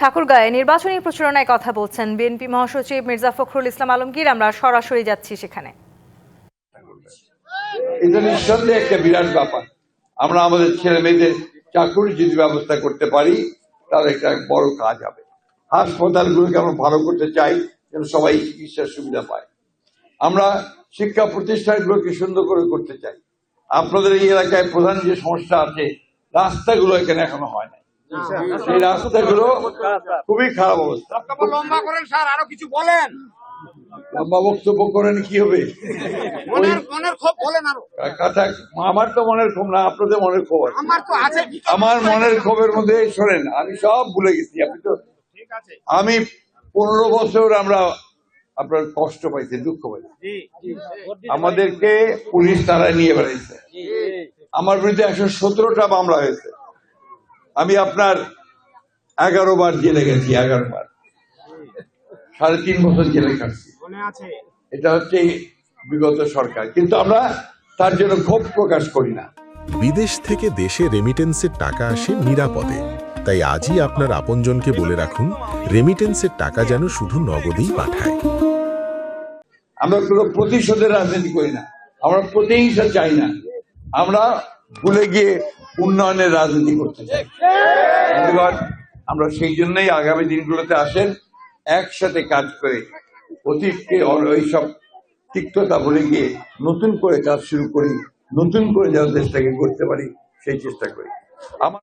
ঠাকুরগাঁয়ে নির্বাচনী প্রচারণায় কথা বলছেন বিএনপি মহাসচিব মির্জা ফখরুল ইসলাম আলমগীর। আমরা সরাসরি যাচ্ছি সেখানে। এটা নিঃসন্দেহে একটা বিরাট ব্যাপার। আমরা আমাদের ছেলে মেয়েদের চাকরি যদি ব্যবস্থা করতে পারি তাহলে একটা বড় কাজ হবে। হাসপাতালগুলোকে আমরা ভালো করতে চাই, যেন সবাই চিকিৎসার সুবিধা পায়। আমরা শিক্ষা প্রতিষ্ঠানগুলোকে সুন্দর করে করতে চাই। আপনাদের এই এলাকায় প্রধান যে সমস্যা আছে, রাস্তাগুলো এখানে এখনও হয় না সেই রাস্তাগুলো খুবই খারাপ অবস্থা। লম্বা করেন স্যার আরও কিছু বলেন। লম্বা বক্তব্য করেন কি হবে? কথা আমার তো মনের ক্ষোভ না আপনাদের মনের ক্ষোভ আছে। আমার মনের ক্ষোভের মধ্যে শোনেন আমি সব ভুলে গেছি আপনি তো আমি পনেরো বছর আমরা আপনার কষ্ট পাইছি দুঃখ পাইছি। আমাদেরকে পুলিশ তারা নিয়ে বেড়াইছে। আমার বিরুদ্ধে একশো সতেরোটা মামলা হয়েছে। আমি আপনার এগারো বার জেলে গেছি এগারো বার। সাড়ে তিন বছর জেলে কাটছি আছে? এটা হচ্ছে বিগত সরকার। কিন্তু আমরা তার জন্য ক্ষোভ প্রকাশ করি না। বিদেশ থেকে দেশে রেমিটেন্সের টাকা আসে নিরাপদে। তাই আজই আপনার আপনজনকে বলে রাখুন রেমিটেন্সের টাকা যেন শুধু নগদেই পাঠায়। আমরা কোনো প্রতিশোধের রাজনীতি করি না। আমরা প্রতিহিংসা চাই না। আমরা ভুলে গিয়ে উন্নয়নের রাজনীতি করতে চাই। আমরা সেই জন্যই আগামী দিনগুলোতে আসেন, একসাথে কাজ করে অতীতকে ওইসব তিক্ততা ভুলে গিয়ে নতুন করে কাজ শুরু করি, নতুন করে যেন দেশটাকে করতে পারি, সেই চেষ্টা করি। আমার